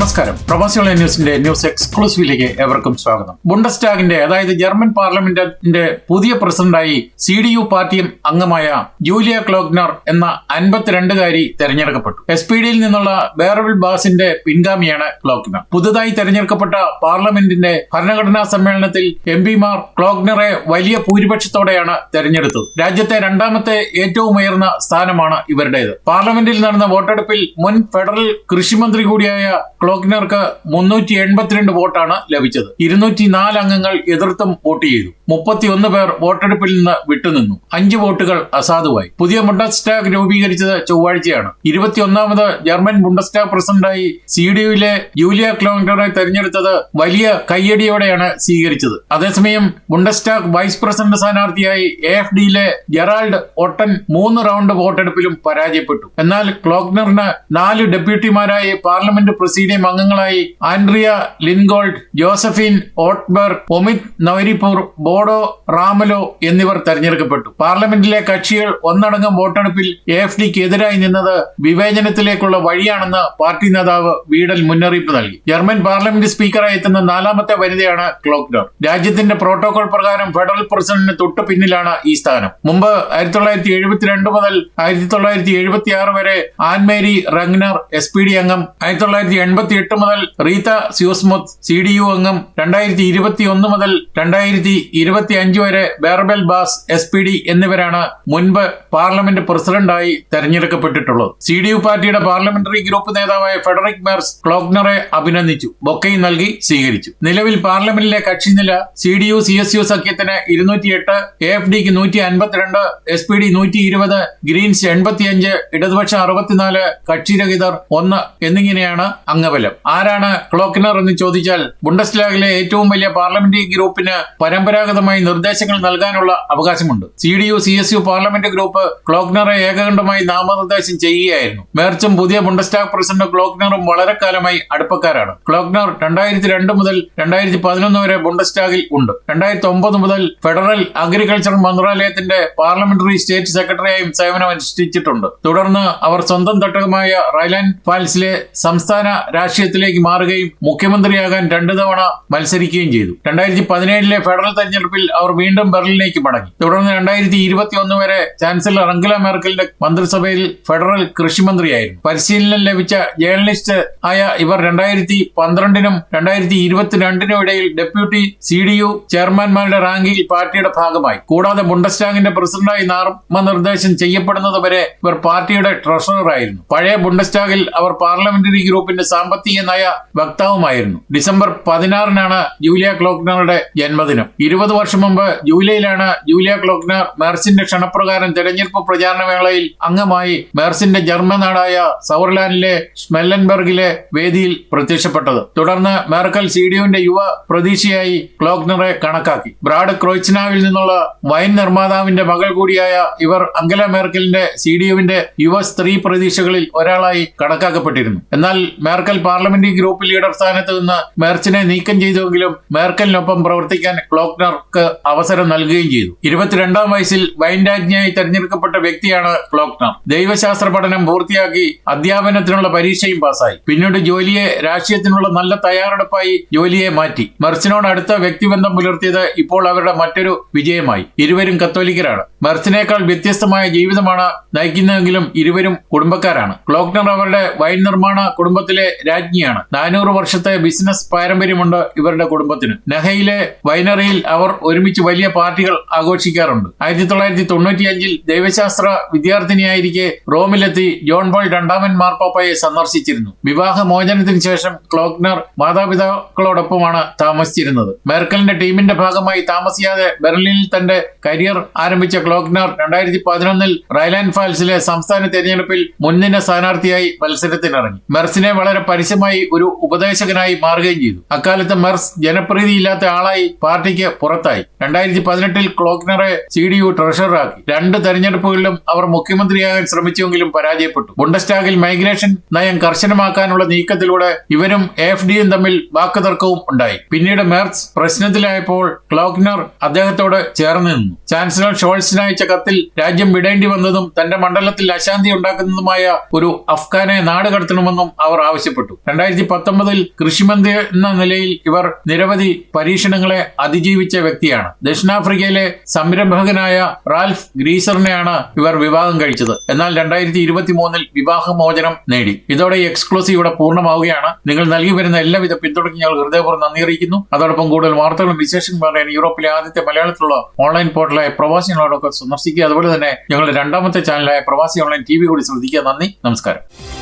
നമസ്കാരം. പ്രവാസികളെ ന്യൂസിന്റെ ന്യൂസ് എക്സ്ക്ലൂസീവിലേക്ക് ഏവർക്കും സ്വാഗതം. ബുണ്ടസ്റ്റാഗിന്റെ അതായത് ജർമ്മൻ പാർലമെന്റിന്റെ പുതിയ പ്രസിഡന്റായി സി ഡി യു പാർട്ടി അംഗമായ ജൂലിയ ക്ലോഗ്നർ എന്ന അൻപത്തിരണ്ടുകാരി തെരഞ്ഞെടുക്കപ്പെട്ടു. എസ് പി ഡിയിൽ നിന്നുള്ള ബേറബിൾ ബാസിന്റെ പിൻഗാമിയാണ് ക്ലോഗ്നർ. പുതുതായി തെരഞ്ഞെടുക്കപ്പെട്ട പാർലമെന്റിന്റെ ഭരണഘടനാ സമ്മേളനത്തിൽ എം പിമാർ ക്ലോഗ്നറെ വലിയ ഭൂരിപക്ഷത്തോടെയാണ് തെരഞ്ഞെടുത്തത്. രാജ്യത്തെ രണ്ടാമത്തെ ഏറ്റവും ഉയർന്ന സ്ഥാനമാണ് ഇവരുടേത്. പാർലമെന്റിൽ നടന്ന വോട്ടെടുപ്പിൽ മുൻ ഫെഡറൽ കൃഷിമന്ത്രി കൂടിയായ ക്ലോഗ്നർക്ക് മുന്നൂറ്റി എൺപത്തിരണ്ട് വോട്ടാണ് ലഭിച്ചത്. ഇരുന്നൂറ്റി നാല് അംഗങ്ങൾ എതിർത്തും വോട്ട് ചെയ്തു. മുപ്പത്തിയൊന്ന് പേർ വോട്ടെടുപ്പിൽ നിന്ന് വിട്ടുനിന്നു. അഞ്ച് വോട്ടുകൾ അസാധുവായി. പുതിയ ബുണ്ടസ്റ്റാഗ് രൂപീകരിച്ചത് ചൊവ്വാഴ്ചയാണ്. ഇരുപത്തിയൊന്നാമത് ജർമ്മൻ ബുണ്ടസ്റ്റാഗ് പ്രസിഡന്റായി സി ഡി യുവിലെ ജൂലിയ ക്ലോങ്ടറെ തെരഞ്ഞെടുത്തത് വലിയ കയ്യടിയോടെയാണ് സ്വീകരിച്ചത്. അതേസമയം ബുണ്ടസ്റ്റാഗ് വൈസ് പ്രസിഡന്റ് സ്ഥാനാർത്ഥിയായി എ എഫ് ഡിയിലെ ജെറാൾഡ് ഒട്ടൻ മൂന്ന് റൗണ്ട് വോട്ടെടുപ്പിലും പരാജയപ്പെട്ടു. എന്നാൽ ക്ലോഗ്നറിന് നാല് ഡെപ്യൂട്ടിമാരായി പാർലമെന്റ് പ്രസീഡിയം അംഗങ്ങളായി ആൻഡ്രിയ ലിൻഗോൾഡ് ജോസഫിൻ ഓട്ട്ബർഗ് ഒമിത് നവരിപൂർ ബോഡോ റാമലോ എന്നിവർ തെരഞ്ഞെടുക്കപ്പെട്ടു. പാർലമെന്റിലെ കക്ഷികൾ ഒന്നടങ്കം വോട്ടെടുപ്പിൽ എ എഫ് ഡിക്ക് എതിരായി നിന്നത് വിവേചനത്തിലേക്കുള്ള വഴിയാണെന്ന് പാർട്ടി നേതാവ് വീടൽ മുന്നറിയിപ്പ് നൽകി. ജർമ്മൻ പാർലമെന്റ് സ്പീക്കറായി എത്തുന്ന നാലാമത്തെ വനിതയാണ് ക്ലോക്ഡർ രാജ്യത്തിന്റെ പ്രോട്ടോകോൾ പ്രകാരം ഫെഡറൽ പ്രസിഡന്റിന് തൊട്ടു പിന്നിലാണ് ഈ സ്ഥാനം. മുമ്പ് ആയിരത്തി തൊള്ളായിരത്തി എഴുപത്തിരണ്ട് മുതൽ ആയിരത്തി തൊള്ളായിരത്തി എഴുപത്തി ആറ് വരെ Annemarie Renger S P D അംഗം ആയിരത്തി തൊള്ളായിരത്തി എൺപത്തി എട്ട് മുതൽ Rita Süssmuth C D U അംഗം രണ്ടായിരത്തി ഇരുപത്തി ഒന്ന് മുതൽ രണ്ടായിരത്തി ഇരുപത്തി അഞ്ച് വരെ Bärbel Bas S P D എന്നിവരാണ് മുൻപ് പാർലമെന്റ് പ്രസിഡന്റായി തെരഞ്ഞെടുക്കപ്പെട്ടിട്ടുള്ളത്. സി ഡി യു പാർട്ടിയുടെ പാർലമെന്ററി ഗ്രൂപ്പ് നേതാവായ ഫെഡറിക് മേർസ് ക്ലോഗ്നറെ അഭിനന്ദിച്ചു. ബൊക്കയും നൽകി സ്വീകരിച്ചു. നിലവിൽ പാർലമെന്റിലെ കക്ഷി നില C D U C S U സഖ്യത്തിന് ഇരുന്നൂറ്റി എട്ട് എ എഫ് ഡിക്ക് നൂറ്റി അൻപത്തിരണ്ട് എസ് പി ഡി നൂറ്റി ഇരുപത് ഗ്രീൻസ് എൺപത്തിയഞ്ച് ഇടതുപക്ഷം അറുപത്തിനാല് കക്ഷിരഹിതർ ഒന്ന് എന്നിങ്ങനെയാണ് അംഗബലം. ആരാണ് ക്ലോക്നർ എന്ന് ചോദിച്ചാൽ ബുണ്ടസ്ലാഗിലെ ഏറ്റവും വലിയ പാർലമെന്ററി ഗ്രൂപ്പിന് പരമ്പരാഗതമായി നിർദ്ദേശങ്ങൾ നൽകാനുള്ള അവകാശമുണ്ട്. C D U C S U parliament group ക്ലോക്നറെ ഏകകണ്ഠമായി നാമനിർദ്ദേശം ചെയ്യുകയായിരുന്നു. മേർച്ചും പുതിയ ബുണ്ടസ്റ്റാഗ് പ്രസിഡന്റ് ക്ലോക്നറും വളരെ കാലമായി അടുപ്പക്കാരാണ്. ക്ലോക്നർ രണ്ടായിരത്തി രണ്ട് മുതൽ രണ്ടായിരത്തി പതിനൊന്ന് വരെ ബുണ്ടസ്റ്റാഗിൽ ഉണ്ട്. രണ്ടായിരത്തി ഒമ്പത് മുതൽ ഫെഡറൽ അഗ്രികൾച്ചർ മന്ത്രാലയത്തിന്റെ പാർലമെന്ററി സ്റ്റേറ്റ് സെക്രട്ടറിയായും സേവനം അനുഷ്ഠിച്ചിട്ടുണ്ട്. തുടർന്ന് അവർ സ്വന്തം തട്ടകമായ റൈലാൻഡ് ഫാൽസിലെ സംസ്ഥാന രാഷ്ട്രീയത്തിലേക്ക് മാറുകയും മുഖ്യമന്ത്രിയാകാൻ രണ്ടു തവണ മത്സരിക്കുകയും ചെയ്തു. രണ്ടായിരത്തി പതിനേഴിലെ ഫെഡറൽ തെരഞ്ഞെടുപ്പിൽ അവർ വീണ്ടും ബെർലിനിലേക്ക് മടങ്ങി. തുടർന്ന് രണ്ടായിരത്തി ഇരുപത്തി ഒന്ന് വരെ ചാൻസലർ അംഗല മെർക്കലിന്റെ മന്ത്രിസഭയിൽ ഫെഡറൽ കൃഷിമന്ത്രിയായിരുന്നു. പരിശീലനം ലഭിച്ച ജേർണലിസ്റ്റ് ആയ ഇവർ രണ്ടായിരത്തി പന്ത്രണ്ടിനും രണ്ടായിരത്തി ഇരുപത്തിരണ്ടിനും ഇടയിൽ ഡെപ്യൂട്ടി സി ഡി യു ചെയർമാൻമാരുടെ റാങ്കിൽ പാർട്ടിയുടെ ഭാഗമായി. കൂടാതെ ബുണ്ടസ്റ്റാഗിന്റെ പ്രസിഡന്റായി നാമനിർദ്ദേശം ചെയ്യപ്പെടുന്നത് വരെ ഇവർ പാർട്ടിയുടെ ട്രഷററായിരുന്നു. പഴയ ബുണ്ടസ്റ്റാഗിൽ അവർ പാർലമെന്ററി ഗ്രൂപ്പിന്റെ സാമ്പത്തിക നയ വക്താവുമായിരുന്നു. ഡിസംബർ പതിനാറിനാണ് ജൂലിയ ക്ലോക്നറുടെ ജന്മദിനം. ഇരുപത് വർഷം മുമ്പ് ജൂലൈയിലാണ് ജൂലിയ ക്ലോക്നർ മേർസിന്റെ ക്ഷണപ്രകാരം തെരഞ്ഞെടുപ്പ് പ്രചാരണ വേളയിൽ അംഗമായി മേർസിന്റെ ജർമ്മനാടായ സവർലാൻഡിലെ സ്മെല്ലൻബർഗിലെ വേദിയിൽ പ്രത്യക്ഷപ്പെട്ടത്. തുടർന്ന് മേർക്കൽ സി ഡി യുവിന്റെ യുവ പ്രതീക്ഷയായി ക്ലോക്നറെ കണക്കാക്കി. ബ്രാഡ് ക്രോയ്ച്നാവിൽ നിന്നുള്ള വൈൻ നിർമ്മാതാവിന്റെ മകൾ കൂടിയായ ഇവർ അംഗല മേർക്കലിന്റെ സി ഡി യുവിന്റെ യുവ സ്ത്രീ പ്രതീക്ഷകളിൽ ഒരാളായി കണക്കാക്കപ്പെട്ടിരുന്നു. എന്നാൽ മേർക്കൽ പാർലമെന്ററി ഗ്രൂപ്പ് ലീഡർ സ്ഥാനത്ത് നിന്ന് മേർച്ചിനെ നീക്കം ചെയ്തുവെങ്കിലും മേർക്കലിനൊപ്പം പ്രവർത്തിക്കാൻ ക്ലോക്നർക്ക് അവസരം നൽകുകയും ചെയ്തു. ഇരുപത്തിരണ്ടാം വയസ്സിൽ വൈൻ രാജ്ഞിയായി തെരഞ്ഞെടുക്കപ്പെട്ട വ്യക്തിയാണ് ക്ലോക്നർ ദൈവശാസ്ത്ര പഠനം പൂർത്തിയാക്കി അധ്യാപനത്തിനുള്ള പരീക്ഷയും പാസ്സായി. പിന്നീട് ജോലിയെ രാഷ്ട്രീയത്തിനുള്ള നല്ല തയ്യാറെടുപ്പായി ജോലിയെ മാറ്റി. മെർച്ചിനോട് അടുത്ത വ്യക്തിബന്ധം പുലർത്തിയത് ഇപ്പോൾ അവരുടെ മറ്റൊരു വിജയമായി. ഇരുവരും കത്തോലിക്കരാണ്. മെർച്ചിനേക്കാൾ വ്യത്യസ്തമായ ജീവിതമാണ് നയിക്കുന്നതെങ്കിലും ഇരുവരും കുടുംബക്കാരാണ്. ക്ലോക്നർ അവരുടെ വൈൻ നിർമ്മാണ കുടുംബത്തിലെ രാജ്ഞിയാണ്. നാനൂറ് വർഷത്തെ ബിസിനസ് പാരമ്പര്യമുണ്ട് ഇവരുടെ കുടുംബത്തിന്. നെഹയിലെ വൈനറിയിൽ അവർ ഒരുമിച്ച് വലിയ പാർട്ടികൾ ആഘോഷിക്കാറുണ്ട്. ആയിരത്തി തൊള്ളായിരത്തി തൊണ്ണൂറ്റിയഞ്ചിൽ ദൈവശാസ്ത്ര വിദ്യാർത്ഥിനിയായിരിക്കെ റോമിലെത്തി ജോൺ പോൾ രണ്ടാമൻ മാർപ്പാപ്പയെ സന്ദർശിച്ചിരുന്നു. വിവാഹ മോചനത്തിന് ശേഷം ക്ലോക്നർ മാതാപിതാക്കളോടൊപ്പമാണ് താമസിച്ചിരുന്നത്. മെർക്കലിന്റെ ടീമിന്റെ ഭാഗമായി താമസിയാതെ ബെർലിനിൽ തന്റെ കരിയർ ആരംഭിച്ച ക്ലോക്നർ രണ്ടായിരത്തി പതിനൊന്നിൽ റൈലാൻഡ് ഫാൽസിലെ സംസ്ഥാന തെരഞ്ഞെടുപ്പിൽ മുൻനിര സ്ഥാനാർത്ഥിയായി മത്സരത്തിനിറങ്ങി. മെർസിനെ വളരെ പരസ്യമായി ഒരു ഉപദേശകനായി മാറുകയും ചെയ്തു. അക്കാലത്ത് മെർസ് ജനപ്രീതിയില്ലാത്ത ആളായി പാർട്ടിക്ക് പുറത്തായി പുറത്തായി. രണ്ടായിരത്തി പതിനെട്ടിൽ ക്ലോക്നറെ സി ഡി യു ട്രഷററാക്കി. രണ്ട് തെരഞ്ഞെടുപ്പുകളിലും അവർ മുഖ്യമന്ത്രിയാകാൻ ശ്രമിച്ചുവെങ്കിലും പരാജയപ്പെട്ടു. ബുണ്ടസ്റ്റാഗിൽ മൈഗ്രേഷൻ നയം കർശനമാക്കാനുള്ള നീക്കത്തിലൂടെ ഇവരും എഫ് ഡിയും തമ്മിൽ വാക്കുതർക്കവും ഉണ്ടായി. പിന്നീട് മെർസ് പ്രശ്നത്തിലായപ്പോൾ ക്ലോക്നർ അദ്ദേഹത്തോട് ചേർന്ന് നിന്നു. ചാൻസലർ ഷോൾസിന് അയച്ച കത്തിൽ രാജ്യം വിടേണ്ടി വന്നതും തന്റെ മണ്ഡലത്തിൽ അശാന്തി ഉണ്ടാക്കുന്നതുമായ ഒരു അഫ്ഗാനെ നാട് കടത്തണമെന്നും അവർ ആവശ്യപ്പെട്ടു. രണ്ടായിരത്തി പത്തൊമ്പതിൽ കൃഷിമന്ത്രി എന്ന നിലയിൽ ഇവർ നിരവധി പരീക്ഷണങ്ങളെ അതിജീവിച്ച വ്യക്തിയാണ്. ദക്ഷിണാഫ്രിക്കയിലെ സംരംഭകനായ റാൽഫ് ഗ്രീസറിനെയാണ് ഇവർ വിവാഹം കഴിച്ചത്. എന്നാൽ രണ്ടായിരത്തി ഇരുപത്തി മൂന്നിൽ വിവാഹമോചനം നേടി. ഇതോടെ ഈ എക്സ്ക്ലൂസീവ് ഇവിടെ പൂർണമാവുകയാണ്. നിങ്ങൾ നൽകി വരുന്ന എല്ലാവിധ പിന്തുണയ്ക്കും ഞങ്ങൾ ഹൃദയപൂർവം നന്ദി അറിയിക്കുന്നു. അതോടൊപ്പം കൂടുതൽ വാർത്തകളും വിശേഷങ്ങളും പറയാൻ യൂറോപ്പിലെ ആദ്യത്തെ മലയാളത്തിലുള്ള ഓൺലൈൻ പോർട്ടലായ പ്രവാസികളോടൊക്കെ സന്ദർശിക്കുക. അതുപോലെ തന്നെ ഞങ്ങളുടെ രണ്ടാമത്തെ ചാനലായ പ്രവാസി ഓൺലൈൻ ടി വി കൂടി ശ്രദ്ധിക്കുക. നന്ദി. നമസ്കാരം.